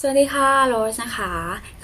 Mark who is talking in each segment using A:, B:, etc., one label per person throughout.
A: สวัสดีค่ะโรสนะคะ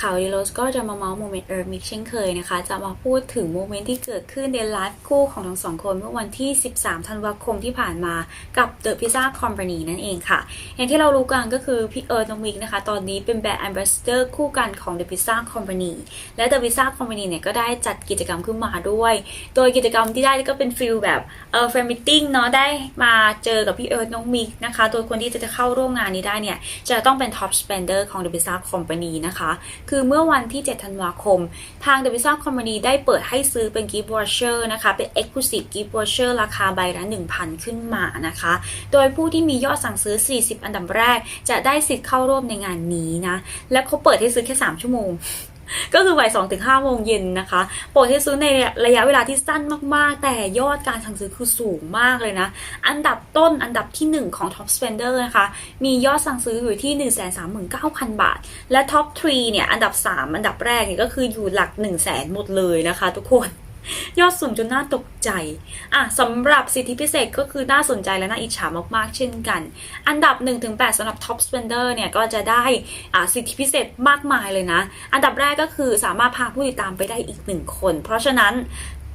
A: ข่าวดีโรสก็จะมาเมาส์โมเมนต์เอิร์ธมิกเช่นเคยนะคะ จะมาพูดถึงโมเมนต์ที่เกิดขึ้นในไลฟ์คู่ของทั้งสองคนเมื่อวันที่ 13 ธันวาคมที่ผ่านมากับ The Pizza Company นั่นเองค่ะ อย่างที่เรารู้กันก็คือพี่เอิร์ธน้องมิกนะคะ ตอนนี้เป็นแบรนด์ Ambassador คู่กันของ The Pizza Company และ The Pizza Company เนี่ยก็ได้จัดกิจกรรมขึ้นมาด้วย โดยกิจกรรมที่ได้ก็เป็นฟิลแบบเออแฟนมิทติ้งเนาะได้มาเจอกับพี่เอิร์ธน้องมิกนะคะ โดยคนที่จะเข้าร่วมงานนี้ได้เนี่ยจะต้องเป็น Top Spender ของ The Pizza Company นะคะ คือเมื่อวันที่ 7 ธันวาคม ทาง The Pizza Company ได้เปิดให้ซื้อเป็น Gift Voucher นะคะ เป็น Exclusive Gift Voucher ราคาใบละ1,000 ขึ้นมานะคะ โดยผู้ที่มียอดสั่งซื้อ 40 อันดับแรก จะได้สิทธิ์เข้าร่วมในงานนี้นะ และเขาเปิดให้ซื้อแค่ 3 ชั่วโมง ก็คือบ่ายสองถึงห้าโมงเย็นนะคะโปรดที่ซื้อในระยะเวลาที่สั้นมากๆ แต่ยอดการสั่งซื้อคือสูงมากเลยนะ อันดับต้นอันดับที่ 1 ของ Top Spender นะคะ มียอดสั่งซื้ออยู่ที่ 139,000 บาท และ Top 3เนี่ยอันดับ 3 อันดับแรกเนี่ยก็คืออยู่หลัก 1 0 0 0 0แสนหมดเลยนะคะทุกคน ยอดสูงจนน่าตกใจอะสำหรับสิทธิพิเศษก็คือน่าสนใจและน่าอิจฉามากๆ เช่นกัน อันดับ 1-8สำหรับ Top Spender เนี่ยก็จะได้อ่าสิทธิพิเศษมากมายเลยนะ อันดับแรกก็คือสามารถพาผู้ติดตามไปได้อีกหนึ่งคน เพราะฉะนั้น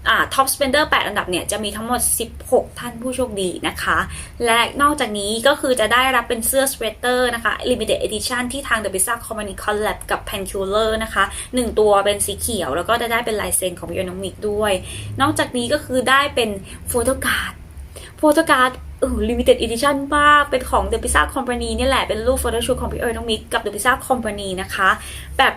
A: อ่า Top Spender 8อันดับเนี่ยจะมีทั้งหมด 16 ท่านผู้โชคดีนะคะ และนอกจากนี้ก็คือจะได้รับเป็นเสื้อสเวตเตอร์นะคะ Limited Edition ที่ทาง The Pizza Company Collab กับ Painkiller นะคะ 1 ตัวเป็นสีเขียว แล้วก็จะได้เป็นลายเซ็นของพี่อน้องมิกด้วย นอกจากนี้ก็คือได้เป็นโฟโต้การ์ดโฟโต้การ์ดเออลิมิเต็ดอีดิชั่นมาก เป็นของ The Pizza Company เนี่ยแหละ เป็นรูปโฟโต้ชูตของพี่เอิร์น้องมิกกับ The Pizza Company นะคะ แบบ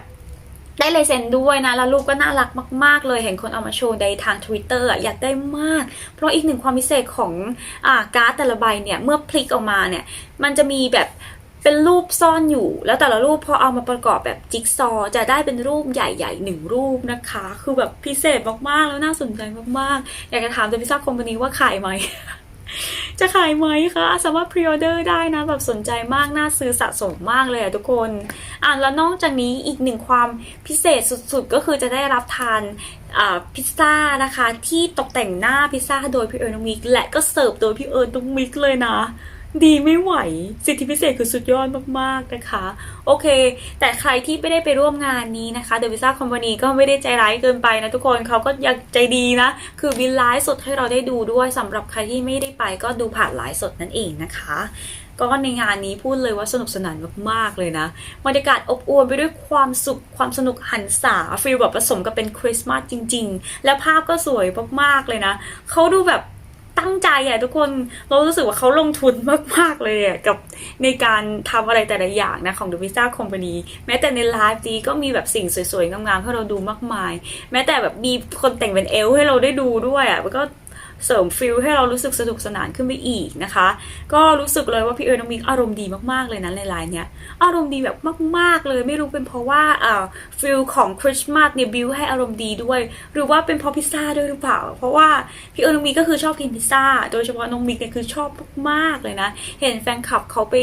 A: ได้ลายเซ็นด้วยนะ แล้วรูปก็น่ารักมาก ๆ เลย เห็นคนเอามาโชว์ในทาง Twitter อะอยากได้มาก เพราะอีกหนึ่งความพิเศษของอ่าการ์ดแต่ละใบเนี่ย เมื่อพลิกออกมาเนี่ย มันจะมีแบบเป็นรูปซ่อนอยู่ แล้วแต่ละรูปพอเอามาประกอบแบบจิ๊กซอว์จะได้เป็นรูปใหญ่ๆหนึ่งรูปนะคะ คือแบบพิเศษมาก ๆ แล้วน่าสนใจมาก ๆ อยากจะถาม The Pizza Company ว่าขายไหม จะขายไหมคะสามารถพรีออเดอร์ได้นะ แบบสนใจมาก น่าซื้อสะสมมากเลยอะทุกคน อะแล้วนอกจากนี้อีกหนึ่งความพิเศษสุดๆ ก็คือจะได้รับทานพิซซ่านะคะ ที่ตกแต่งหน้าพิซซ่าโดยพี่เอิร์นมิก และก็เสิร์ฟโดยพี่เอิร์นมิกเลยนะ ดีไม่ไหว สิทธิพิเศษคือสุดยอดมากๆนะคะ โอเค แต่ใครที่ไม่ได้ไปร่วมงานนี้นะคะ The Visa Company ก็ไม่ได้ใจร้ายเกินไปนะทุกคนเขาก็ยังใจดีนะ คือบินไลฟ์สดให้เราได้ดูด้วยสำหรับใครที่ไม่ได้ไปก็ดูผ่านไลฟ์สดนั่นเองนะคะก็ในงานนี้พูดเลยว่าสนุกสนานมากๆเลยนะบรรยากาศอบอวลไปด้วยความสุขความสนุกหันษาฟีลแบบผสมกับเป็นคริสต์มาสจริง ๆ และภาพก็สวยมากๆเลยนะเขาดูแบบ ตั้งใจอะทุกคนเรารู้สึกว่าเขาลงทุนมาก ๆ เลยอะกับในการทำอะไรแต่ละอย่างนะของ The Visa Company แม้แต่ในไลฟ์นี้ก็มีแบบสิ่งสวย ๆ งามๆให้เราดูมากมาย แม้แต่แบบมีคนแต่งเป็นเอลฟ์ให้เราได้ดูด้วยอะมันก็เสริมฟิลให้เรารู้สึกสนุกสนานขึ้นไปอีกนะคะ ก็รู้สึกเลยว่าพี่เอิร์นอมิกอารมณ์ดีมากๆเลยนะในไลน์เนี้ย อารมณ์ดีแบบมาก ๆ เลย ไม่รู้เป็นเพราะว่าอ่าฟิลของคริสต์มาสเนี่ยบิวให้อารมณ์ดีด้วย หรือว่าเป็นเพราะพิซซ่าด้วยหรือเปล่า เพราะว่าพี่เอิญน้องมิกก็คือชอบกินพิซซ่า โดยเฉพาะน้องมิกเนี่ยคือชอบมากๆเลยนะ เห็นแฟนคลับเขาไป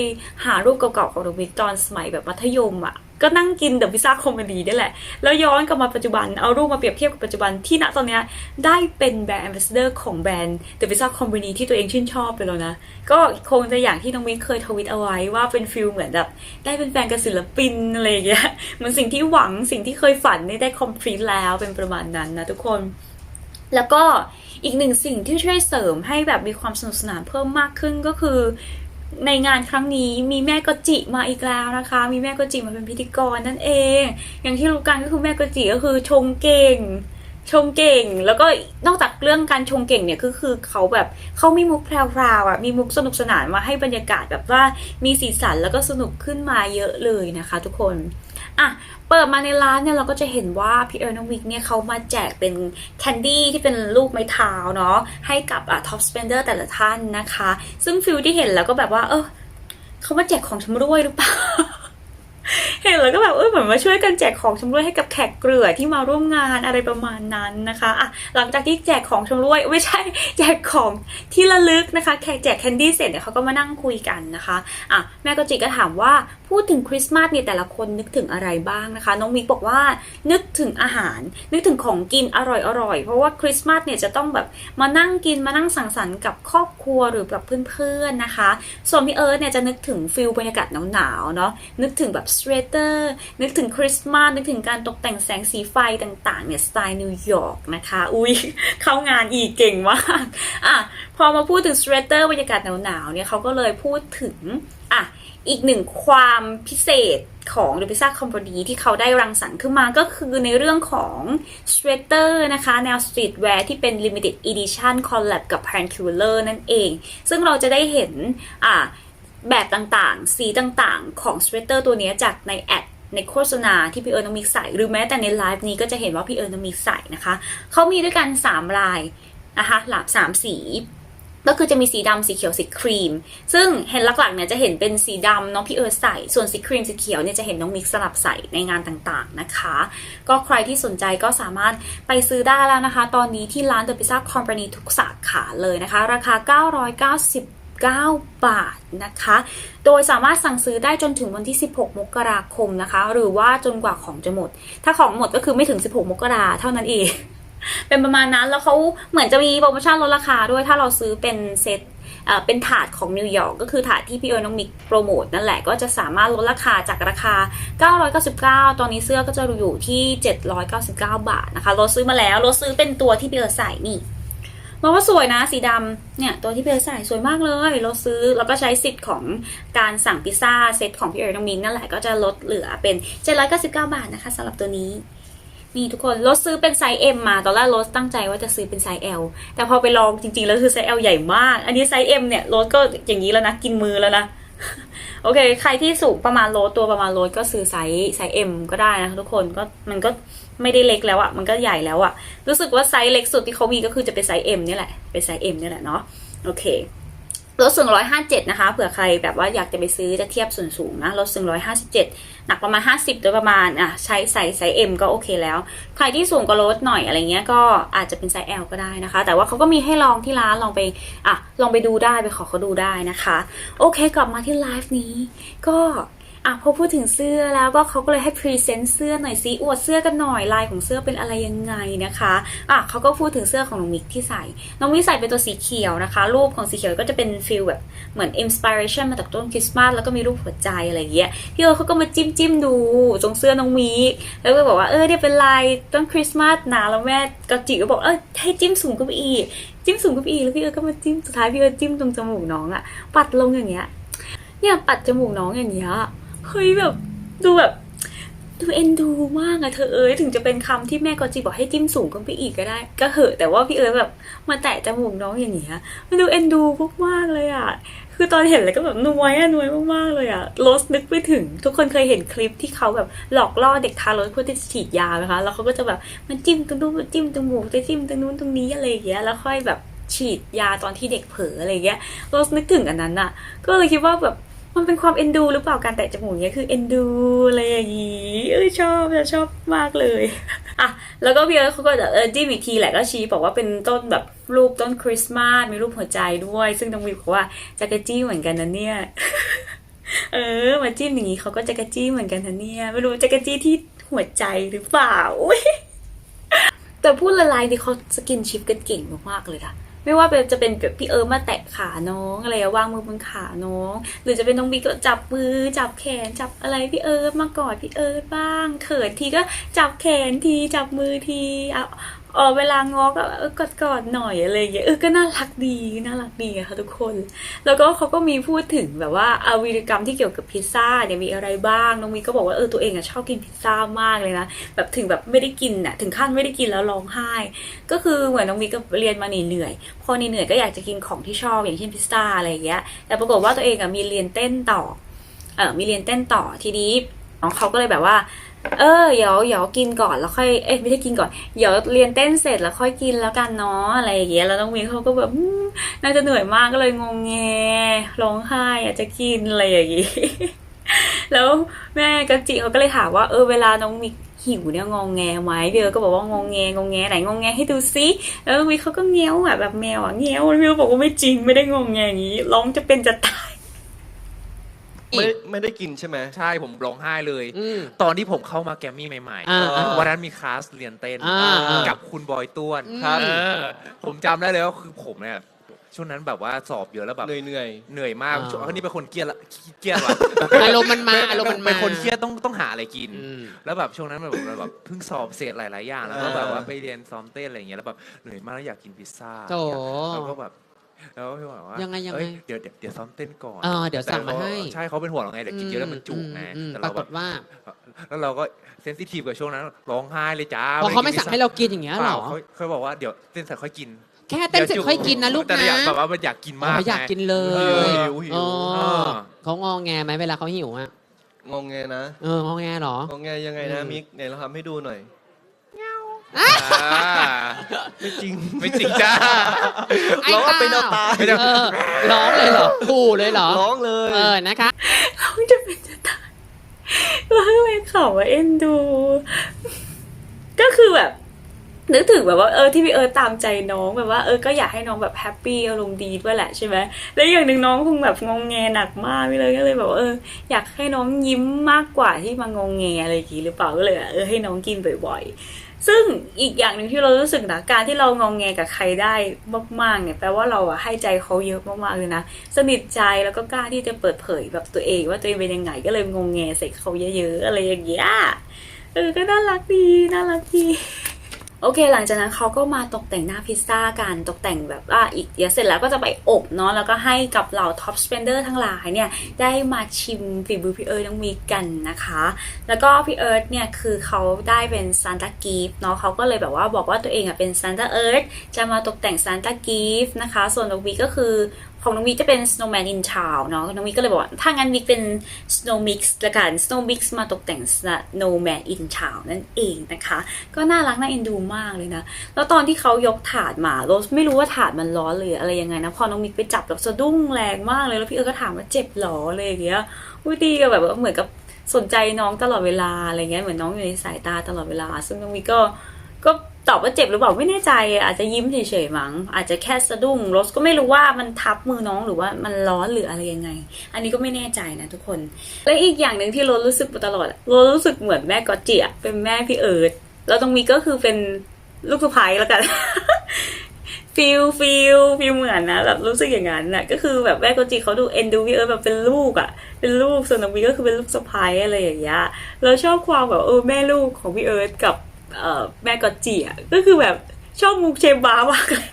A: หารูปเก่าๆของน้องมิกตอนสมัยแบบมัธยมอะ ก็นั่งกินเดอะพิซซ่าคอมเมดี้นี่แหละ แล้วย้อนกลับมาปัจจุบัน เอารูปมาเปรียบเทียบกับปัจจุบันที่ณตอนนี้ได้เป็นแบรนด์แอมบาสเดอร์ของแบรนด์เดอะพิซซ่าคอมเมดี้ที่ตัวเองชื่นชอบไปแล้วนะ ก็คงจะอย่างที่น้องมิ้นเคยทวิตเอาไว้ว่าเป็นฟิลเหมือนแบบได้เป็นแฟนกับศิลปินอะไรอย่างเงี้ยเหมือนสิ่งที่หวังสิ่งที่เคยฝันได้คอมพลีทแล้วเป็นประมาณนั้นนะทุกคน แล้วก็อีกหนึ่งสิ่งที่ช่วยเสริมให้แบบมีความสนุกสนานเพิ่มมากขึ้นก็คือ ในงานครั้งนี้มีแม่กจิมาอีกแล้วนะคะ มีแม่กจิมาเป็นพิธีกรนั่นเอง อย่างที่รู้กันก็คือแม่กจิก็คือชงเก่ง ชงเก่ง แล้วก็นอกจากเรื่องการชงเก่งเนี่ยก็คือเขาแบบเขามีมุกแพรวๆอะมีมุกสนุกสนานมาให้บรรยากาศแบบว่ามีสีสันแล้วก็สนุกขึ้นมาเยอะเลยนะคะ ทุกคน อะเปิดมาในร้านเนี่ยเราก็จะเห็นว่าพี่เอิร์นวิกเนี่ยเขามาแจกเป็นแคนดี้ที่เป็นลูกไม้เท้าเนาะให้กับอะท็อปสเปนเดอร์แต่ละท่านนะคะ ซึ่งฟิลที่เห็นแล้วก็แบบว่า เออเขามาแจกของชำร่วยหรือเปล่า เห็นแล้วก็แบบเออเหมือนมาช่วยกันแจกของชำร่วยให้กับแขกเกลือที่มาร่วมงานอะไรประมาณนั้นนะคะอะหลังจากที่แจกของชำร่วยไม่ใช่แจกของที่ระลึกนะคะ แขกแจกแคนดี้เสร็จเนี่ยเขาก็มานั่งคุยกันนะคะอะแม่กจิก็ถามว่าพูดถึงคริสต์มาสเนี่ยแต่ละคนนึกถึงอะไรบ้างนะคะ น้องมิกบอกว่านึกถึงอาหาร นึกถึงของกินอร่อยๆเพราะว่าคริสต์มาสเนี่ยจะต้องแบบมานั่งกินมานั่งสังสรรค์กับครอบครัวหรือกับเพื่อนๆนะคะ ส่วนพี่เอิร์ธเนี่ยจะนึกถึงฟิลบรรยากาศหนาวๆเนาะนึกถึงแบบสเวตเตอร์นึกถึงคริสต์มาสนึกถึงการตกแต่งแสงสีไฟต่างๆเนี่ยสไตล์นิวยอร์กนะคะ อุ้ยเข้างานอีกเก่งมากอะพอมาพูดถึงสเวตเตอร์บรรยากาศหนาวๆเนี่ยเขาก็เลยพูดถึงอะอีกหนึ่งความพิเศษของ The Pizza Company ที่เขาได้รังสรรค์ขึ้นมาก็คือในเรื่องของสเวตเตอร์นะคะ แนวสตรีทแวร์ที่เป็น Limited Edition Collab กับ p a n c u l a r นั่นเอง ซึ่งเราจะได้เห็นอ่า แบบต่างๆ สีต่างๆ ของสเวตเตอร์ตัวนี้จากในแอดในโฆษณาที่พี่เอิร์นน้องมิกใส่ หรือแม้แต่ในไลฟ์นี้ก็จะเห็นว่าพี่เอิร์นน้องมิกใส่นะคะ เขามีด้วยกัน 3 ลายนะคะหลาบ3สี ก็คือจะมีสีดำสีเขียวสีครีม ซึ่งเห็นหลักๆเนี่ยจะเห็นเป็นสีดำน้องพี่เอิร์ธใส่ ส่วนสีครีมสีเขียวเนี่ยจะเห็นน้องมิกสลับใส่ในงานต่างๆนะคะ ก็ใครที่สนใจก็สามารถไปซื้อได้แล้วนะคะ ตอนนี้ที่ร้าน The Pizza Company ทุกสาขาเลยนะคะ ราคา 9 บาทนะคะ โดยสามารถสั่งซื้อได้จนถึงวันที่ 16 มกราคมนะคะ หรือว่าจนกว่าของจะหมด ถ้าของหมดก็คือไม่ถึง 16 มกราเท่านั้นเอง เป็นประมาณนั้น แล้วเขาเหมือนจะมีโปรโมชั่นลดราคาด้วย ถ้าเราซื้อเป็นเซตเป็นถาดของนิวยอร์กก็คือถาดที่พี่เอิร์นน้องมิกโปรโมทนั่นแหละก็จะสามารถลดราคาจากราคา 999 ตอนนี้เสื้อก็จะอยู่ที่ 799 บาทนะคะรถซื้อมาแล้วรถซื้อเป็นตัวที่พี่เอิร์ใส่นี่ มาว่าสวยนะสีดำเนี่ยตัวที่พี่เอิร์นใส่สวยมากเลยรถซื้อแล้วก็ใช้สิทธิ์ของการสั่งพิซซ่าเซตของพี่เอิร์นน้องมินนั่นแหละก็จะลดเหลือเป็น 799 บาทนะคะสำหรับตัวนี้นี่ทุกคนรถซื้อเป็นไซส์ M มาตอนแรกรถตั้งใจว่าจะซื้อเป็นไซส์ L แต่พอไปลองจริงๆ แล้วคือไซส์ L ใหญ่มาก อันนี้ไซส์ M เนี่ยรถก็อย่างนี้แล้วนะ กินมือแล้วนะ โอเค ใครที่สูงประมาณโลตัวประมาณโลก็ซื้อไซส์ไซส์เอ็มก็ได้นะคะทุกคนก็มันก็ไม่ได้เล็กแล้วอะมันก็ใหญ่แล้วอะรู้สึกว่าไซส์เล็กสุดที่เขามีก็คือจะเป็นไซส์ M เนี่ยแหละเป็นไซส์ M เนี่ยแหละเนาะโอเค รถสูง157นะคะเผื่อใครแบบว่าอยากจะไปซื้อจะเทียบส่วนสูงนะรถสูง157หนักประมาณ50โดยประมาณอะใช้ใส่ไซส์ M ก็โอเคแล้ว ใครที่สูงกว่ารถหน่อยอะไรเงี้ยก็อาจจะเป็นไซส์ L ก็ได้นะคะ แต่ว่าเขาก็มีให้ลองที่ร้านลองไปอะลองไปดูได้ไปขอเขาดูได้นะคะ โอเคกลับมาที่ไลฟ์นี้ก็ อะพอพูดถึงเสื้อแล้วก็เขาก็เลยให้พรีเซนต์เสื้อหน่อยซิอวดเสื้อกันหน่อยลายของเสื้อเป็นอะไรยังไงนะคะอะเขาก็พูดถึงเสื้อของน้องมิกที่ใส่ น้องมิกใส่เป็นตัวสีเขียวนะคะ รูปของสีเขียวก็จะเป็นฟิลแบบเหมือนอินสปิเรชันมาจากต้นคริสต์มาสแล้วก็มีรูปหัวใจอะไรอย่างเงี้ยพี่เออเขาก็มาจิ้มจิ้มดูตรงเสื้อน้องมิกแล้วก็บอกว่าเออเนี่ยเป็นลายต้นคริสต์มาสนะแล้วแม่กบจิก็บอกเออให้จิ้มสูงขึ้นไปอีกจิ้มสูงขึ้นไปอีกแล้วพี่เออก็มาจิ้มสุดท้ายพี่เออจิ้มตรงจมูกน้องอะปัดลงอย่างเงี้ยเนี่ยปัดจมูกน้องอย่างเงี้ย เฮ้ยแบบดูแบบดูเอ็นดูมากอะเธอเอ้ยถึงจะเป็นคำที่แม่กอจีบอกให้จิ้มสูงขึ้นไปอีกก็ได้ ก็เหอะแต่ว่าพี่เอ้ยแบบมาแตะจมูกน้องอย่างเงี้ยมันดูเอ็นดูมากๆเลยอะคือตอนเห็นแล้วก็แบบนวยอะนวยมากๆเลยอะโรสนึกไปถึง ทุกคนเคยเห็นคลิปที่เขาแบบหลอกล่อเด็กทารกเพื่อที่จะฉีดยาไหมคะแล้วเขาก็จะแบบมันจิ้มตรงนู้นมันจิ้มตรงหมูจะจิ้มตรงนู้นตรงนี้อะไรอย่างเงี้ยแล้วค่อยแบบฉีดยาตอนที่เด็กเผลออะไรอย่างเงี้ยโรสนึกถึงอันนั้นอะก็เลยคิดว่าแบบ มันเป็นความเอ็นดูหรือเปล่าการแตะจมูกเนี้ยคือเอ็นดูอะไรอย่างงี้เอ้ยชอบจะชอบมากเลยอะแล้วก็พี่เอิร์ธเขาก็เออจิ้มอีกทีแหละก็ชี้บอกว่าเป็นต้นแบบรูปต้นคริสต์มาสมีรูปหัวใจด้วย ซึ่งน้องวิวบอกว่าจะกระจี้เหมือนกันนะเนี่ยเออ มาจิ้มอย่างนี้เขาก็จะกระจี้เหมือนกันนะเนี่ยไม่รู้จะกระจี้ที่หัวใจหรือเปล่าแต่พูดละลายดิเขาสกินชิปกันเก่งมากๆเลยค่ะ ไม่ว่าจะเป็นแบบพี่เอิร์มาแตะขาน้องอะไรวางมือบนขาน้อง หรือจะเป็นน้องบิ๊กก็จับมือจับแขนจับอะไรพี่เอิร์มากอดพี่เอิร์บ้าง เขินทีก็จับแขนทีจับมือที เออเวลางอก็เออกอดกอดๆหน่อยอะไรอย่างเงี้ยเออก็น่ารักดีน่ารักดีอะค่ะทุกคน แล้วก็เขาก็มีพูดถึงแบบว่าอาวีรกรรมที่เกี่ยวกับพิซซ่าเนี่ยมีอะไรบ้างน้องมีก็บอกว่าเออตัวเองอะชอบกินพิซซ่ามากเลยนะแบบถึงแบบไม่ได้กินอะถึงขั้นไม่ได้กินแล้วร้องไห้ ก็คือเหมือนน้องมีก็เรียนมาเหนื่อยๆพอเหนื่อยก็อยากจะกินของที่ชอบอย่างเช่นพิซซ่าอะไรอย่างเงี้ยแต่ปรากฏว่าตัวเองอะมีเรียนเต้นต่อเออมีเรียนเต้นต่อทีนี้น้องเขาก็เลยแบบว่า เออเดี๋ยวเดี๋ยวกินก่อนแล้วค่อยเอ้ยไม่ได้กินก่อนเดี๋ยวเรียนเต้นเสร็จแล้วค่อยกินแล้วกันเนาะอะไรอย่างเงี้ยแล้วน้องมีเขาก็แบบน่าจะเหนื่อยมากก็เลยงงแงร้องไห้อยากจะกินอะไรอย่างงี้แล้วแม่กัจจิเขาก็เลยถามว่าเออเวลาน้องมิกหิวเนี่ยงงแงไหมเอิร์ธก็บอกว่างงแงงงแงไหนงงแงให้ดูซิแล้วน้องมิกเขาก็เงี้ยวอะแบบแมวอะเงี้ยวเอิร์ธบอกว่าไม่จริงไม่ได้งงแงอย่างนี้ร้องจะเป็นจะตาย
B: ไม่ได้ไม่ได้กินใช่ไหม
C: ใช่ผมร้องไห้เลย
D: อืม
C: ตอนที่ผมเข้ามาแกรมมี่ใหม่
D: อ่าอ่า
C: วันนั้นมีคลาสเรียนเต้น
D: อ่าอ่า
C: กับคุณบอยต้วน
B: ครับ
C: เออผมจำได้เลยว่าคือผมเนี่ยช่วงนั้นแบบว่าสอบเยอะแล้วแบบ
B: เหนื่อยเหนื่อย
C: เหนื่อยมาก
D: อ่า
C: ช่วงนี้เป็นคนเครียดละเครียดว่ะ
D: อารมณ์มันมาอารมณ์มันมา
C: เป็นคนเครียดต้องต้องหาอะไรกิน
D: อืม
C: แล้วแบบช่วงนั้นแบบเราแบบเพิ่งสอบเสร็จหลาย ๆ อย่างแล้วก็
B: เออ
C: แบบว่าไปเรียนซ้อมเต้นอะไรอย่างเงี้ยแล้วแบบเหนื่อยมากแล้วอยากกินพิซซ่า
D: โถ
C: แล้วก็แบบ แล้วพี่บอกว่า
D: ยังไงยังไง
C: เอ้เดี๋ยวเดี๋ยวเดี๋ยวซ้อมเต้นก่อน
D: เออเดี๋ยวสั่งมาให้
C: แต่เขใช่เขาเป็นห่วงเราไงเดี๋ยวกินเยอะแล้วมันจุกไง
D: อืม
C: แต่
D: ป
C: เรา
D: ราก
C: แบ
D: ฏ
C: บ
D: ว่า
C: แล้วเราก็เซนซิทีฟกับช่วงนั้นร้องไห้เลยจ้า
D: พอเขาไม่
C: ด้กิน
D: สั่งให้เรากินอย่างเงี้ย
C: เป
D: เหร
C: ล่า
D: อ
C: เขาเขาบอกว่าเดี๋ยวเต้นเสร็จค่อยกิน
D: แค่เต้นเสร็จค่อยกินนะลูก
C: แต่
D: นะ
C: อยากแบบว่ามันอยากกิน
D: อ๋อ
C: มาก
D: อยากกินเลย
C: เออ
B: หิวหิ
D: อ๋
B: ว
D: อเขางองแงไหมเวลาเขาหิวอะ
B: งงแงนะ
D: เอององแงเหรอ
B: งงแงยังไงนะ
D: อืม
B: มิกไหนเราทำให้ดูหน่อย
C: อ่า
B: ไม่จริง
C: ไม่จริงจ้า
D: ไอ้
B: ร้องเอาเป็นเอาตาย
C: ไม่ต้อง
D: เออร้องเลยเหรอขู่เลยเหรอ
B: ร้องเลย
D: เออนะคะ
A: ร้องจะเป็นจะตายร้องเลยขำว่าเอ็นดู ก็คือแบบ นึกถึงแบบว่าเออที่พี่เอิร์ธตามใจน้องแบบว่าเออก็อยากให้น้องแบบแฮปปี้อารมณ์ดีด้วยแหละใช่ไหมแล้วอย่างหนึ่งน้องคงแบบงองแงหนักมากพี่เลยก็เลยแบบว่าเออ อยากให้น้องยิ้มมากกว่าที่มางองแงอะไรอย่างงี้หรือเปล่าก็เลยแบบเออให้น้องกินบ่อยๆ ซึ่งอีกอย่างหนึ่งที่เรารู้สึกนะการที่เรางองแงกับใครได้มากๆเนี่ยแปลว่าเราอะให้ใจเขาเยอะมากๆเลยนะสนิทใจแล้วก็กล้าที่จะเปิดเผยแบบตัวเองว่าตัวเองเป็นยังไงก็เลยงองแงใส่เขาเยอะๆอะไรอย่างเงี้ยเออก็น่ารักดีน่ารักดี โอเค หลังจากนั้นเขาก็มาตกแต่งหน้าพิซซ่ากันตกแต่งแบบว่าอีกเดี๋ยวเสร็จแล้วก็จะไปอบเนาะแล้วก็ให้กับเหล่าท็อปสเปนเดอร์ทั้งหลายเนี่ยได้มาชิมฝีมือพี่เอิร์ธน้องมีกันนะคะ แล้วก็พี่เอิร์ธเนี่ยคือเขาได้เป็นซานตากีฟเนาะเขาก็เลยแบบว่าบอกว่าตัวเองอะเป็นซานตาเอิร์ธจะมาตกแต่งซานตากีฟนะคะ ส่วนน้องวีก็คือ ของน้องวีจะเป็น snowman in town เนาะน้องวีก็เลยบอกว่าถ้างั้นวีเป็น snow mix ละกัน snow mix มาตกแต่ง snowman in town นั่นเองนะคะ ก็น่ารักน่าเอ็นดูมากเลยนะ แล้วตอนที่เขายกถาดมาโรสไม่รู้ว่าถาดมันร้อนเลยอะไรยังไงนะ พอน้องมิกไปจับแบบสะดุ้งแรงมากเลยแล้วพี่เอิร์ก็ถามว่าเจ็บหรออะไรอย่างเงี้ยอุ้ยดีกับแบบว่าเหมือนกับสนใจน้องตลอดเวลาอะไรเงี้ยเหมือนน้องอยู่ในสายตาตลอดเวลา ซึ่งน้องมิกก็ก็ ตอบว่าเจ็บหรือเปล่าไม่แน่ใจ อาจจะยิ้มเฉยๆมั้งอาจจะแค่สะดุ้งรสก็ไม่รู้ว่ามันทับมือน้องหรือว่ามันร้อนหรืออะไรยังไง อันนี้ก็ไม่แน่ใจนะทุกคน และอีกอย่างหนึ่งที่รสรู้สึกมาตลอดรสรู้สึกเหมือนแม่กอตจิอะเป็นแม่พี่เอิร์ธแล้วตรงนี้ก็คือเป็นลูกสะใภ้แล้วกันฟิลฟิลฟิลเหมือนนะแบบรู้สึกอย่างนั้นน่ะก็คือแบบแม่กอตจิเขาดูเอ็นดูพี่เอิร์ธแบบเป็นลูกอะเป็นลูกส่วนน้องวีก็คือเป็นลูกสะใภ้อะไรอย่างเงี้ยเราชอบความแบบเออแม่ลูกของพี่เอิร์ธกับ เอ่อแม่กอจิอะก็คือแบบชอบมุกเชฟบาร์มากเลย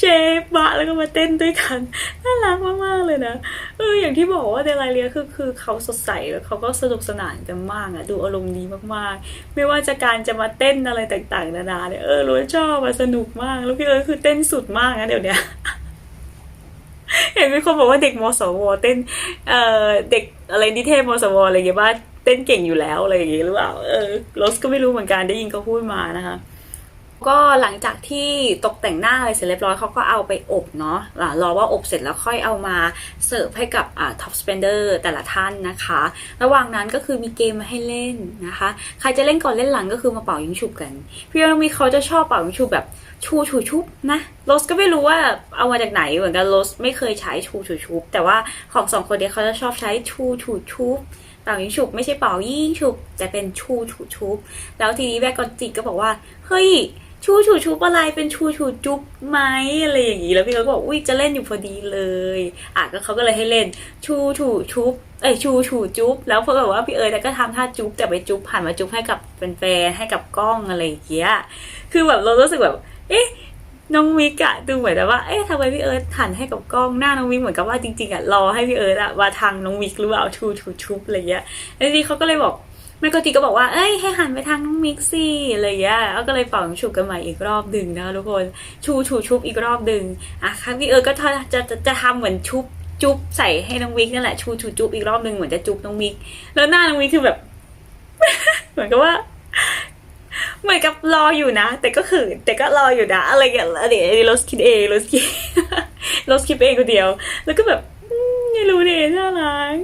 A: เชฟบะแล้วก็มาเต้นด้วยกันน่ารักมากๆเลยนะเอออย่างที่บอกว่าเดลายเลียคือคือเขาสดใสแล้วเขาก็สนุกสนานกันมากอะดูอารมณ์ดีมากๆ ไม่ว่าจะการจะมาเต้นอะไรต่างๆนานาเนี่ยเออรู้ชอบอะสนุกมากแล้วพี่เอิร์ธคือเต้นสุดมากนะเดี๋ยวนี้เห็นมีคนบอกว่าเด็กมสวเต้นเอ่อเด็กอะไรนิเทศมสวอะไรอย่างเงี้ยว่า เต้นเก่งอยู่แล้วอะไรอย่างเงี้ยหรือเปล่าเออโรสก็ไม่รู้เหมือนกันได้ยินเขาพูดมานะคะ ก็หลังจากที่ตกแต่งหน้าอะไรเสร็จเรียบร้อยเขาก็เอาไปอบเนาะรอว่าอบเสร็จแล้วค่อยเอามาเสิร์ฟให้กับท็อปสเปนเดอร์แต่ละท่านนะคะ ระหว่างนั้นก็คือมีเกมมาให้เล่นนะคะ ใครจะเล่นก่อนเล่นหลังก็คือมาเป่ายิงฉุบกัน พี่ว่ามีเขาจะชอบเป่ายิงฉุบแบบชูชูชุบนะโรสก็ไม่รู้ว่าเอามาจากไหนเหมือนกันโรสไม่เคยใช้ชูชูชุบแต่ว่าของสองคนเนี้ยเขาจะชอบใช้ชูชูชุบ เป่ายิงฉุบไม่ใช่เป่ายิงฉุบแต่เป็นชูชูชุบแล้วทีนี้แม่กอนจิก็บอกว่าเฮ้ยชูชูชุบอะไรเป็นชูชูจุ๊บไหมอะไรอย่างนี้แล้วพี่เขาก็บอกอุ้ยจะเล่นอยู่พอดีเลยอะก็เขาก็เลยให้เล่นชูชูชุบเอ้ยชูชูจุ๊บแล้วพราะแบบว่าพี่เอ๋ยก็ทำท่าจุ๊บแต่ไปจุ๊บผ่านมาจุ๊บให้กับแฟนๆให้กับกล้องอะไรอย่างเงี้ยคือแบบเรารู้สึกแบบ เอ๊ะ น้องมิกอะดูเหมือนแบบว่า เอ๊ะทำไมพี่เอิร์ธหันให้กับกล้องหน้าน้องมิกเหมือนกับว่าจริงๆอะรอให้พี่เอิร์ธอะมาทางน้องมิกหรือเปล่าชูชูชุบอะไรเงี้ยแล้วทีนี้เขาก็เลยบอกแม่กติก็บอกว่า เอ้ย ให้หันไปทางน้องมิกสิอะไรเงี้ยแล้วก็เลยเป่าฉุบกันใหม่อีกรอบดึงนะคะทุกคน ชูชูชุบอีกรอบดึงอะค่ะพี่เอิร์ธก็จะจะจะจะทำเหมือนชุบจุ๊บใส่ให้น้องมิกนั่นแหละ ชูชูจุ๊บอีกรอบดึงเหมือนจะจุ๊บน้องมิก แล้วหน้าน้องมิกคือแบบ เหมือนกับว่า เหมือนกับรออยู่นะ แต่ก็คือแต่ก็รออยู่นะ อะไรอย่างเงี้ยเดี๋ยวโรสคิดเองโรสคิดโรสคิดเองคนเดียว แล้วก็แบบไม่รู้ดิน่ารัก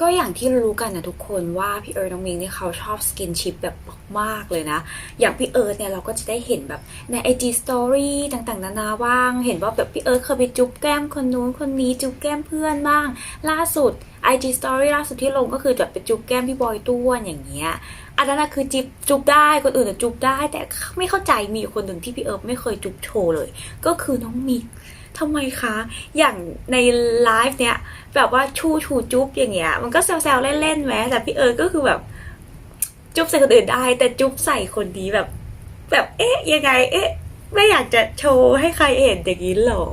A: ก็อย่างที่รู้กันนะทุกคนว่าพี่เอิร์ธน้องมิงเนี่ยเขาชอบสกินชิปแบบมากๆเลยนะ อย่างพี่เอิร์ธเนี่ยเราก็จะได้เห็นแบบใน IG Story ต่างๆ นานาบ้าง เห็นว่าแบบพี่เอิร์ธเคยไปจุ๊บแก้มคนนู้นคนนี้จุ๊บแก้มเพื่อนบ้าง ล่าสุด IG Story ล่าสุดที่ลงก็คือแบบไปจุ๊บแก้มพี่บอยต้วนอย่างเงี้ย อันนั้นคือจิบจุ๊บได้คนอื่นอะจุ๊บได้ แต่ไม่เข้าใจมีคนหนึ่งที่พี่เอิร์ธไม่เคยจุ๊บโชว์เลย ก็คือน้องมิกทำไมคะ อย่างในไลฟ์เนี่ยแบบว่าชูชูจุ๊บอย่างเงี้ย มันก็แซวๆเล่นๆแม้แต่พี่เอิร์ธก็คือแบบจุ๊บใส่คนอื่นได้ แต่จุ๊บใส่คนนี้แบบ แบบเอ๊ะยังไง เอ๊ะ ไม่อยากจะโชว์ให้ใครเห็นอย่างนี้หรอ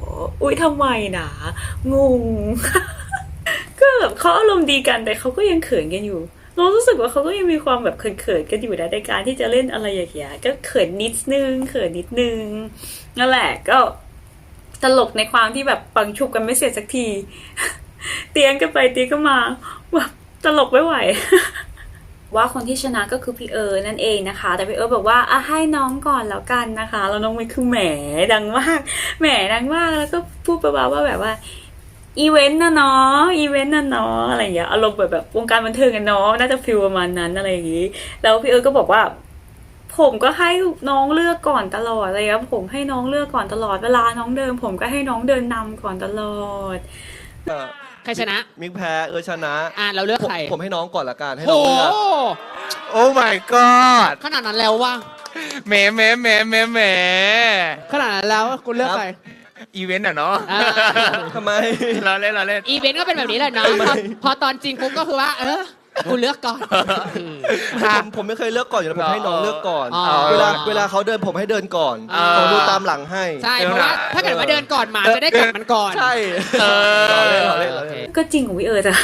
A: อุ้ยทำไมนะงง ก็แบบเขาอารมณ์ดีกันแต่เขาก็ยังเขินกันอยู่ เรารู้สึกว่าเขาก็ยังมีความแบบเขินๆกันอยู่นะในการที่จะเล่นอะไรอย่างเงี้ยก็เขินนิดนึงเขินนิดนึงนั่นแหละก็ตลกในความที่แบบปังชุบกันไม่เสร็จสักที เตียงกันไปเตียงก็มาแบบตลกไม่ไหวว่าคนที่ชนะก็คือพี่เอิร์นั่นเองนะคะ แต่พี่เอิร์บอกว่าอะให้น้องก่อนแล้วกันนะคะ แล้วน้องมิกคือแหมดังมากแหมดังมากแล้วก็พูดไปว่าว่าแบบว่า อีเวนต์นะเนาะอีเวนต์นะเนาะอะไรอย่างเงี้ยอารมณ์แบบแบบวงการบันเทิงกันเนาะน่าจะฟิลประมาณนั้นอะไรอย่างงี้ แล้วพี่เอิร์ธก็บอกว่า ผมก็ให้น้องเลือกก่อนตลอดอะไรเงี้ยผมให้น้องเลือกก่อนตลอดเวลาน้องเดิน ผมก็ให้น้องเดินนำก่อนตลอด
B: เอ่อ
D: ใครชนะ
B: มิกแพ้เออชนะ
D: อะเราเลือก
B: ผม
D: ใคร
B: ผมให้น้องก่อนละกันให้
D: โห
B: น้องเลือก
C: โอ้ my god
D: ขนาดนั้นแล้ววะ
C: แหมแหมแหมแหมแหม
D: ขนาดนั้นแล้วคุณเลือกใคร
C: อีเวนต์อะเนาะ
D: อ่า
B: ทำไม
C: เราเล่นเราเล่น
D: อีเวนต์ก็เป็นแบบนี้แหละเนาะพอพอตอนจริงปุ๊บก็คือว่า เออกูเลือกก่อนอืม
B: ผมผมไม่เคยเลือกก่อนอยู่แล้วผมให้น้องเลือกก่อน
D: อ๋อ
B: เวลาเวลาเขาเดินผมให้เดินก่อน
D: อ่า
B: ผมดูตามหลังให้
D: ใช่เพราะว่าถ้าเกิดว่าเดินก่อนหมาจะได้กัดมันก่อน
B: ใช่
C: เออ
B: เราเล่นเราเล่นเรา
D: โอเค
B: เล่น
A: ก็จริงของพี่เอิร์ธอะ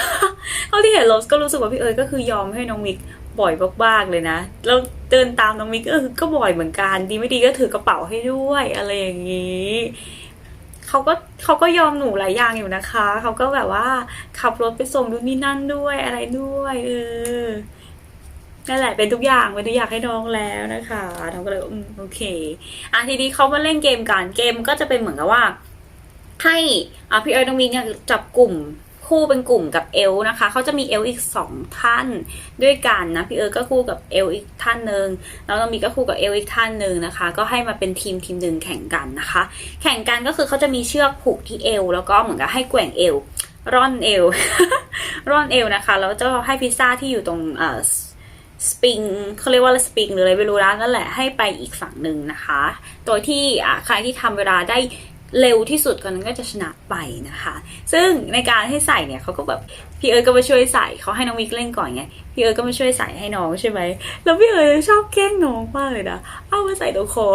A: เท่าที่เห็นโรสก็รู้สึกว่าพี่เอิร์ธก็คือยอมให้น้องมิกบ่อยมากๆเลยนะ แล้วเดินตามน้องมิกก็คือก็บ่อยเหมือนกัน ดีไม่ดีก็ถือกระเป๋าให้ด้วยอะไรอย่างนี้ เขาก็เขาก็ยอมหนูหลายอย่างอยู่นะคะ เขาก็แบบว่าขับรถไปส่งดูนี่นั่นด้วยอะไรด้วยเออนั่นแหละเป็นทุกอย่างเป็นทุกอย่างให้น้องแล้วนะคะน้องก็เลยโอเคอะทีนี้เขามาเล่นเกมกันเกมก็จะเป็นเหมือนกับว่า ให้อะพี่เอ๋อน้องมีเนี่ยจับกลุ่ม คู่เป็นกลุ่มกับเอลนะคะเขาจะมีเอลอีกสองท่านด้วยกันนะพี่เอิร์ก็คู่กับเอลอีกท่านหนึ่งแล้วน้องมิกก็คู่กับเอลอีกท่านหนึ่งนะคะ ก็ให้มาเป็นทีมทีมหนึ่งแข่งกันนะคะ แข่งกันก็คือเขาจะมีเชือกผูกที่เอวแล้วก็เหมือนกับให้แกว่งเอวร่อนเอวร่อนเอวนะคะแล้วจะให้พิซซ่าที่อยู่ตรงเอ่อสปริงเขาเรียกว่าสปริงหรืออะไรไม่รู้นะนั่นแหละให้ไปอีกฝั่งหนึ่งนะคะ โดยที่อ่าใครที่ทำเวลาได้ เร็วที่สุดคนนั้นก็จะชนะไปนะคะ ซึ่งในการให้ใส่เนี่ยเขาก็แบบพี่เอิร์ก็มาช่วยใส่เขาให้น้องมิกเล่นก่อนไงพี่เอิร์ก็มาช่วยใส่ให้น้องใช่ไหมแล้วพี่เอิร์ชอบแกล้งน้องมากเลยนะเอามาใส่ตรงคอ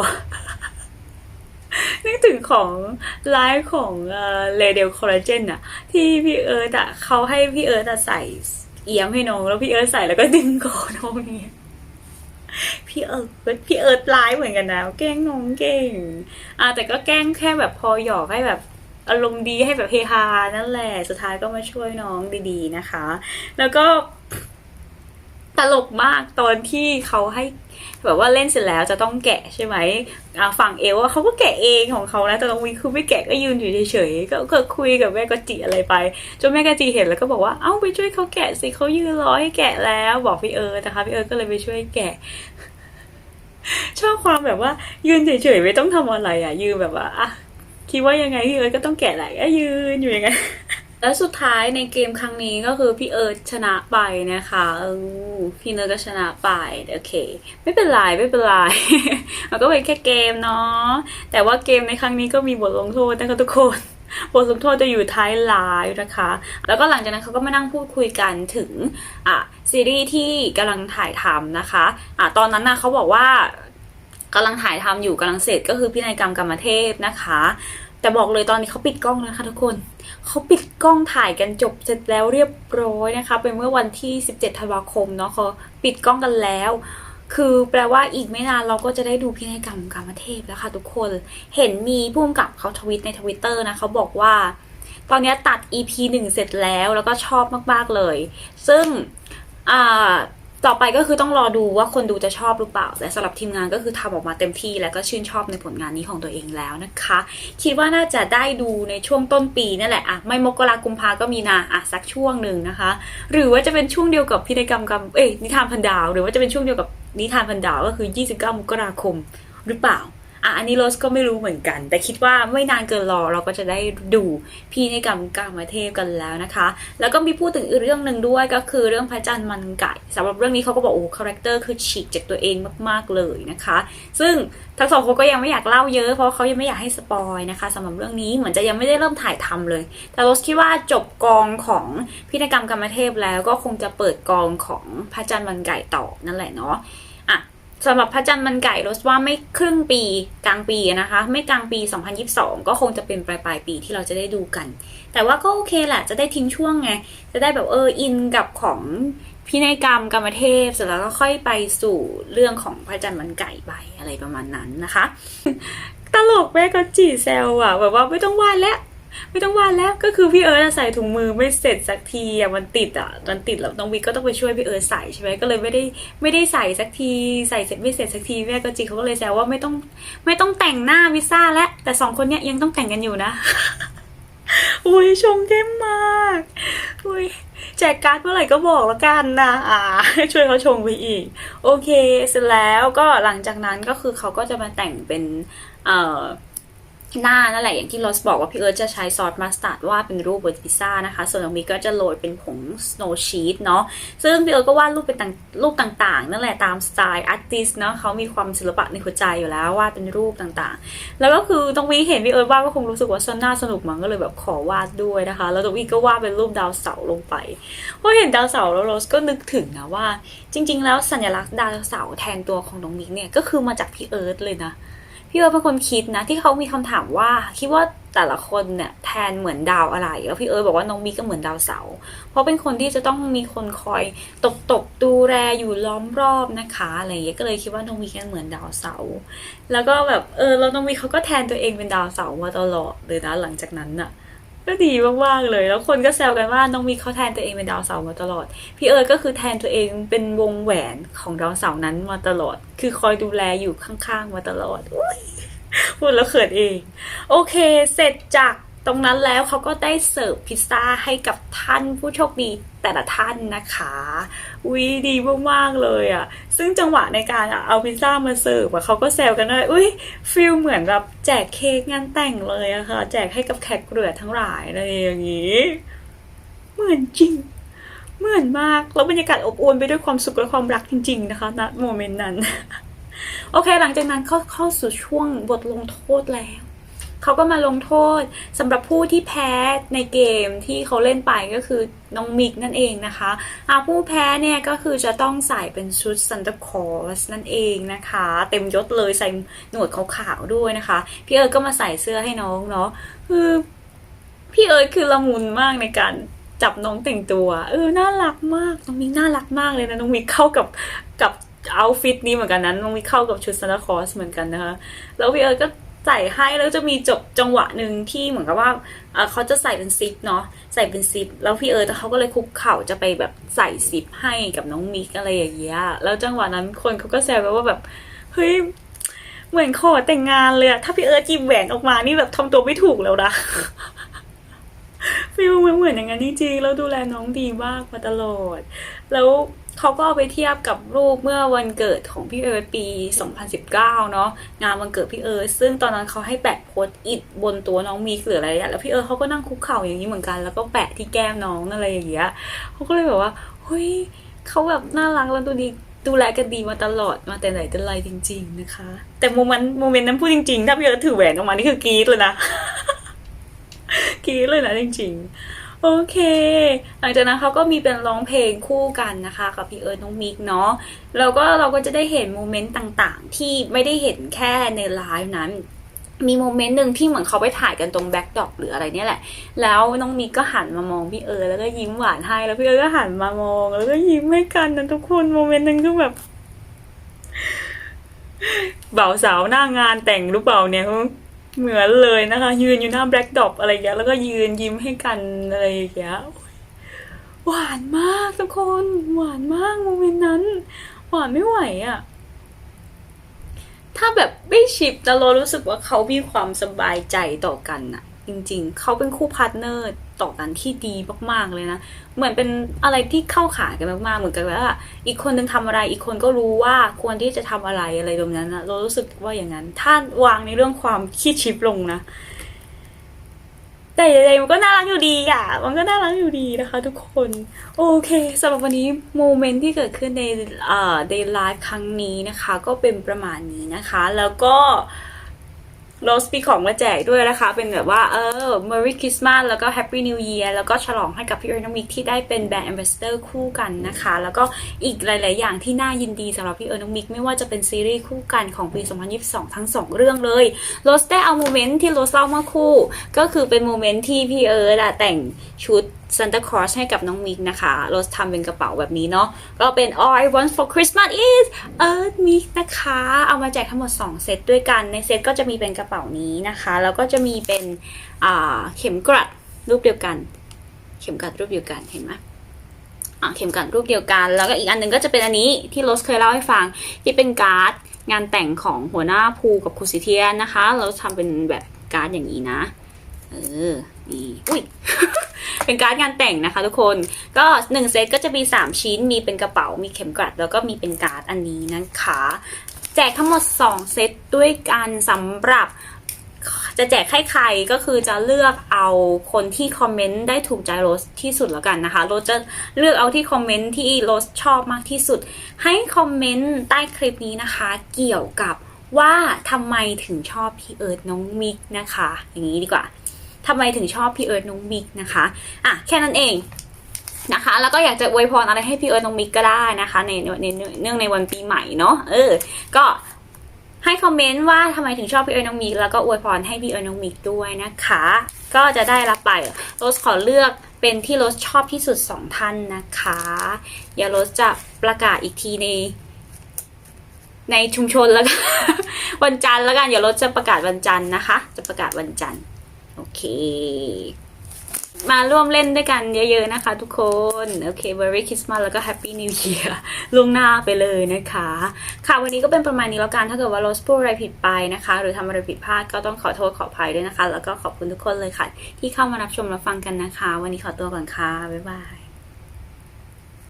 A: นึกถึงของไลฟ์ของเลเดลคอลลาเจนอะที่พี่เอิร์ธอะเขาให้พี่เอิร์ธอะใส่เอี้ยมให้น้องแล้วพี่เอิร์ธใส่แล้วก็ดึงคอน้องอย่างเงี้ย พี่เอิร์ดพี่เอิร์ดไลฟ์เหมือนกันนะแกล้งน้องเก่งอ่าแต่ก็แกล้งแค่แบบพอหยอกให้แบบอารมณ์ดีให้แบบเฮฮานั่นแหละสุดท้ายก็มาช่วยน้องดีๆนะคะ แล้วก็ ตลกมากตอนที่เขาให้แบบว่าเล่นเสร็จแล้วจะต้องแกะใช่ไหมฝั่งเอลเขาก็แกะเองของเขานะแต่น้องวิคือไม่แกะก็ยืนอยู่เฉยๆก็คุยกับแม่กจิอะไรไปจนแม่กจิเห็นแล้วก็บอกว่าเอ้าไปช่วยเขาแกะสิเขายืนรอให้แกะแล้วบอกพี่เอิร์นะคะพี่เอิร์ก็เลยไปช่วยแกะชอบความแบบว่า ยืนเฉยๆไม่ต้องทำอะไรอะ ยืนแบบว่าอะคิดว่ายังไงพี่เอิร์ก็ต้องแกะแหละก็ยืนอยู่อย่างไง แล้วสุดท้ายในเกมครั้งนี้ก็คือพี่เอิร์ธชนะไปนะคะเออพี่เนิร์ก็ชนะไปโอเค ไม่เป็นไรไม่เป็นไรมันก็เป็นแค่เกมเนาะแต่ว่าเกมในครั้งนี้ก็มีบทลงโทษนะคะทุกคนบทลงโทษจะอยู่ท้ายไลฟ์นะคะ แล้วก็หลังจากนั้นเขาก็มานั่งพูดคุยกันถึงอะซีรีส์ที่กำลังถ่ายทำนะคะอะตอนนั้นนะเขาบอกว่ากำลังถ่ายทำอยู่กำลังเสร็จก็คือพินัยกรรมกรรมเทพนะคะ แต่บอกเลยตอนนี้เขาปิดกล้องแล้วนะคะทุกคนเขาปิดกล้องถ่ายกันจบเสร็จแล้วเรียบร้อยนะคะ เป็นเมื่อวันที่ 17ธันวาคมเนาะเขาปิดกล้องกันแล้ว คือแปลว่าอีกไม่นานเราก็จะได้ดูพินัยกรรมกรรมเทพแล้วค่ะทุกคนเห็นมีผู้กำกับเขาทวิตในทวิตเตอร์นะเขาบอกว่า ตอนนี้ตัด EP 1 เสร็จแล้วแล้วก็ชอบมากๆเลย ซึ่งอ่า ต่อไปก็คือต้องรอดูว่าคนดูจะชอบหรือเปล่า แต่สำหรับทีมงานก็คือทำออกมาเต็มที่ แล้วก็ชื่นชอบในผลงานนี้ของตัวเองแล้วนะคะ คิดว่าน่าจะได้ดูในช่วงต้นปีนั่นแหละอะไม่มกรากุมภาก็มีนาอะสักช่วงหนึ่งนะคะ หรือว่าจะเป็นช่วงเดียวกับพิธีกรรมกรรมเอ้ยนิทานพันดาว หรือว่าจะเป็นช่วงเดียวกับนิทานพันดาวก็คือ 29 มกราคมหรือเปล่า อะอันนี้โรสก็ไม่รู้เหมือนกัน แต่คิดว่าไม่นานเกินรอเราก็จะได้ดูพี่ในกรรมกามเทพกันแล้วนะคะ แล้วก็มีพูดถึงอีกเรื่องหนึ่งด้วยก็คือเรื่องพระจันทร์มันไก่สำหรับเรื่องนี้เขาก็บอกโอ้คาแรคเตอร์คือฉีกจากตัวเองมากๆเลยนะคะ ซึ่งทั้งสองคนก็ยังไม่อยากเล่าเยอะเพราะเขายังไม่อยากให้สปอยนะคะสำหรับเรื่องนี้เหมือนจะยังไม่ได้เริ่มถ่ายทำเลย แต่โรสคิดว่าจบกองของพิธีกรรมกรรมเทพแล้วก็คงจะเปิดกองของพระจันทร์มันไก่ต่อนั่นแหละเนาะ สำหรับพระจันทร์มันไก่รสว่าไม่ครึ่งปีกลางปีนะคะ ไม่กลางปี 2022 ก็คงจะเป็นปลายปลายปีที่เราจะได้ดูกัน แต่ว่าก็โอเคแหละจะได้ทิ้งช่วงไง จะได้แบบเอออินกับของพินัยกรรมกรรมเทพเสร็จแล้วก็ค่อยไปสู่เรื่องของพระจันทร์มันไก่ไปอะไรประมาณนั้นนะคะ ตลกแม่ก็จีแซวอะแบบว่าไม่ต้องวาดแล้ว ไม่ต้องวาดแล้วก็คือพี่เอิร์ธใส่ถุงมือไม่เสร็จสักทีอะมันติดอะมันติดแล้วน้องวิกก็ต้องไปช่วยพี่เอิร์ธใส่ใช่ไหมก็เลยไม่ได้ไม่ได้ใส่สักทีใส่เสร็จไม่เสร็จสักทีแม่ก็จีเขาก็เลยแซวว่าไม่ต้องไม่ต้องแต่งหน้าวิซ่าแล้วแต่สองคนเนี้ยยังต้องแต่งกันอยู่นะอุ้ยชมเข้มมากอุ้ยแจกการ์ดเมื่อไหร่ก็บอกแล้วกันนะอ่าช่วยเขาชงไปอีก โอเค เสร็จแล้วก็หลังจากนั้นก็คือเขาก็จะมาแต่งเป็น เอ่อ หน้านั่นแหละอย่างที่โรสบอกว่าพี่เอิร์ธจะใช้ซอสมัสตาร์ดวาดเป็นรูปบนพิซซ่านะคะ ส่วนน้องมิกก็จะโรยเป็นผงสโนว์ชีสเนาะซึ่งพี่เอิร์ธก็วาดรูปเป็นต่างรูปต่างๆ นั่นแหละตามสไตล์อาร์ติสเนาะเขามีความศิลปะในหัวใจอยู่แล้ววาดเป็นรูปต่างๆ แล้วก็คือตรงวิเห็นพี่เอิร์ธวาดก็คงรู้สึกว่าสน่าสนุกมั้งก็เลยแบบขอวาดด้วยนะคะ แล้วตรงวิก็วาดเป็นรูปดาวเสาลงไปพอเห็นดาวเสาแล้วโรสก็นึกถึงนะว่า จริง ๆ แล้วสัญลักษณ์ดาวเสาแทนตัวของน้องมิกเนี่ยก็คือมาจากพี่เอิร์ธเลยนะ พี่เอิร์ธเป็นคนคิดนะ ที่เขามีคำถามว่า คิดว่าแต่ละคนเนี่ยแทนเหมือนดาวอะไรแล้วพี่เอิร์ธบอกว่าน้องมิกก็เหมือนดาวเสาร์เพราะเป็นคนที่จะต้องมีคนคอยตกตกดูแลอยู่ล้อมรอบนะคะอะไรอย่างเงี้ยก็เลยคิดว่าน้องมิกก็เหมือนดาวเสาร์แล้วก็แบบเออแล้วน้องมิกเขาก็แทนตัวเองเป็นดาวเสาร์มาตลอดเลยนะหลังจากนั้นน่ะ ก็ดีมากๆเลย แล้วคนก็แซวกันว่าน้องมิกเขาแทนตัวเองเป็นดาวเสาร์มาตลอด พี่เอิร์ก็คือแทนตัวเองเป็นวงแหวนของดาวเสาร์นั้นมาตลอด คือคอยดูแลอยู่ข้างๆมาตลอดอพูดแล้วเขินเอง โอเค เสร็จจาก ตรงนั้นแล้วเขาก็ได้เสิร์ฟพิซซ่าให้กับท่านผู้โชคดีแต่ละท่านนะคะอุ้ยดีมากๆเลยอะ่ะ ซึ่งจังหวะในการเอาพิซซ่ามาเสิร์ฟเขาก็แซวกันว่าอุ้ยฟิลเหมือนแบบแจกเค้กงานแต่งเลยอะค่ะ แจกให้กับแขกเรือทั้งหลายอะไรอย่างนี้ เหมือนจริง เหมือนมาก แล้วบรรยากาศอบอวลไปด้วยความสุขและความรักจริง ๆ นะคะณโมเมนต์นั้น โอเค หลังจากนั้นเข้าเข้าสู่ช่วงบทลงโทษแล้ว เขาก็มาลงโทษสำหรับผู้ที่แพ้ในเกมที่เขาเล่นไปก็คือน้องมิกนั่นเองนะคะอาผู้แพ้เนี่ยก็คือจะต้องใส่เป็นชุดซันตาคลอสนั่นเองนะคะ เต็มยศเลยใส่หนวดขาวๆด้วยนะคะ พี่เอิร์ก็มาใส่เสื้อให้น้องเนาะคือพี่เอิร์คือละมุนมากในการจับน้องแต่งตัว เออ น่ารักมาก น้องมิกน่ารักมากเลยนะ น้องมิกเข้ากับกับเอาฟิตนี้เหมือนกันนะน้องมิกเข้ากับชุดซานตาคอสเหมือนกันนะคะ แล้วพี่เอิร์ก็ ใส่ให้แล้วจะมีจบจังหวะหนึ่งที่เหมือนกับว่าเขาจะใส่เป็นซิปเนาะใส่เป็นซิปแล้วพี่เอิร์ธเขาก็เลยคุกเข่าจะไปแบบใส่ซิปให้กับน้องมิกอะไรอย่างเงี้ยแล้วจังหวะนั้นคนเขาก็แซวกันว่าแบบเฮ้ยเหมือนขอแต่งงานเลยอะถ้าพี่เอิร์ธหยิบแหวนออกมานี่แบบทำตัวไม่ถูกแล้วนะฟิลเหมือนอย่างนั้นจริงๆแล้วดูแลน้องดีมากมาตลอด แล้ว เขาก็เอาไปเทียบกับรูปเมื่อวันเกิดของพี่เอิร์ธปี 2019 เนาะงานวันเกิดพี่เอิร์ธซึ่งตอนนั้นเขาให้แปะโพสอิดบนตัวน้องมีหรืออะไรอย่างแล้วพี่เอิร์ธเขาก็นั่งคุกเข่าอย่างนี้เหมือนกัน แล้วก็แปะที่แก้มน้องอะไรอย่างเงี้ยเขาก็เลยแบบว่าเฮ้ยเขาแบบน่ารักแล้วดูดีดูแลกันดีมาตลอดมาแต่ไหนแต่ไรจริง ๆ นะคะ แต่โมเมนต์โมเมนต์นั้นพูดจริงๆถ้าพี่เอิร์ธถือแหวนออกมานี่คือกรี๊ดเลยนะกรี๊ดเลยนะจริง ๆ โอเค หลังจากนั้นเขาก็มีเป็นร้องเพลงคู่กันนะคะ กับพี่เอิร์ธน้องมิกเนาะแล้วก็เราก็จะได้เห็นโมเมนต์ต่างๆ ที่ไม่ได้เห็นแค่ในไลฟ์นั้นมีโมเมนต์หนึ่งที่เหมือนเขาไปถ่ายกันตรงแบ็กดอปหรืออะไรเนี่ยแหละ แล้วน้องมิกก็หันมามองพี่เอิร์แล้วก็ยิ้มหวานให้ แล้วพี่เอิร์ก็หันมามอง แล้วก็ยิ้มให้กันนะทุกคนโมเมนต์หนั้นคือแบบบ่าวสาวหน้างานแต่งหรือเปล่าเนี่ย เหมือนเลยนะคะ ยืนอยู่หน้าแบล็กดอปอะไรอย่างเงี้ยแล้วก็ยืนยิ้มให้กันอะไรอย่างเงี้ยหวานมากทุกคนหวานมากโมเมนต์นั้น หวานไม่ไหวอะถ้าแบบไม่ชิปแต่เรารู้สึกว่าเขามีความสบายใจต่อกันอะ จริง ๆ เขาเป็นคู่พาร์ทเนอร์ต่อกันที่ดีมากๆเลยนะ เหมือนเป็นอะไรที่เข้าขากันมากๆ เหมือนกันว่าอีกคนนึงทำอะไร อีกคนก็รู้ว่าควรที่จะทำอะไรอะไรแบบนั้นนะเรารู้สึกว่าอย่างนั้น ถ้าวางในเรื่องความขี้ชิปลงนะ แต่ใดๆมันก็น่ารักอยู่ดีอะ มันก็น่ารักอยู่ดีนะคะ ทุกคน โอเคสำหรับวันนี้โมเมนต์ที่เกิดขึ้นในเอ่อ day life ครั้งนี้นะคะ ก็เป็นประมาณนี้นะคะ แล้วก็ เรสปีของมาแจกด้วยนะคะ เป็นแบบว่าเออ Merry Christmas แล้วก็ Happy New Year แล้วก็ฉลองให้กับพี่เอิร์ธน้องมิกที่ได้เป็นแบรนด์ Ambassador คู่กันนะคะ แล้วก็อีกหลาย ๆ อย่างที่น่ายินดีสำหรับพี่เอิร์ธน้องมิกไม่ว่าจะเป็นซีรีส์คู่กันของปี 2022 ทั้ง 2 เรื่องเลยโรสได้เอาโมเมนต์ที่โรสเล่าเมื่อคู่ ก็คือเป็นโมเมนต์ที่พี่เอิร์ธอะแต่งชุด Santa Claus ให้กับน้องมิกนะคะโรสทำเป็นกระเป๋าแบบนี้เนาะ ก็เป็น All I Want for Christmas is Earth Mix นะคะ เอามาแจกทั้งหมด 2 เซตด้วยกัน ในเซตก็จะมีเป็นกระเป๋านี้นะคะ แล้วก็จะมีเป็นเข็มกลัดรูปเดียวกัน เข็มกลัดรูปเดียวกัน เห็นไหมเข็มกลัดรูปเดียวกัน แล้วก็อีกอันหนึ่งก็จะเป็นอันนี้ที่โรสเคยเล่าให้ฟัง ที่เป็นการ์ดงานแต่งของหัวหน้าภูกับครูสิเทียนนะคะ เราทำเป็นแบบการ์ดอย่างนี้นะ เออนี่อุ้ยเป็นการ์ดงานแต่งนะคะทุกคนก็หนึ่งเซตก็จะมี 3 ชิ้น มีเป็นกระเป๋ามีเข็มกลัด แล้วก็มีเป็นการ์ดอันนี้นะคะ แจกทั้งหมด 2 เซตด้วยกันสำหรับจะแจกให้ใครก็คือจะเลือกเอาคนที่คอมเมนต์ได้ถูกใจโรสที่สุดแล้วกันนะคะ โรสจะเลือกเอาที่คอมเมนต์ที่โรสชอบมากที่สุด ให้คอมเมนต์ใต้คลิปนี้นะคะ เกี่ยวกับว่าทำไมถึงชอบพี่เอิร์ธน้องมิกนะคะ อย่างนี้ดีกว่า ทำไมถึงชอบพี่เอิร์ธน้องมิกนะคะอะแค่นั้นเองนะคะ แล้วก็อยากจะอวยพรอะไรให้พี่เอิร์ธน้องมิกก็ได้นะคะในในในเนื่องในวันปีใหม่เนาะเออ ก็ให้คอมเมนต์ว่าทำไมถึงชอบพี่เอิร์ธน้องมิกแล้วก็อวยพรให้พี่เอิร์ธน้องมิกด้วยนะคะ ก็จะได้รับไปโรสขอเลือกเป็นที่โรสชอบที่สุดสองท่านนะคะเดี๋ยวโรสจะประกาศอีกทีใน ในชุมชนแล้วกันวันจันทร์แล้วกันเดี๋ยวโรสจะประกาศวันจันทร์นะคะ จะประกาศวันจันทร์ โอเค มาร่วมเล่นด้วยกันเยอะๆนะคะทุกคน โอเค Merry Christmas แล้วก็ Happy New Year ล่วงหน้าไปเลยนะคะ ค่ะวันนี้ก็เป็นประมาณนี้แล้วกัน ถ้าเกิดว่าโรสพูดอะไรผิดไปนะคะ หรือทำอะไรผิดพลาดก็ต้องขอโทษขออภัยด้วยนะคะ แล้วก็ขอบคุณทุกคนเลยค่ะ ที่เข้ามารับชมรับฟังกันนะคะ วันนี้ขอตัวก่อนค่ะ บ๊ายบาย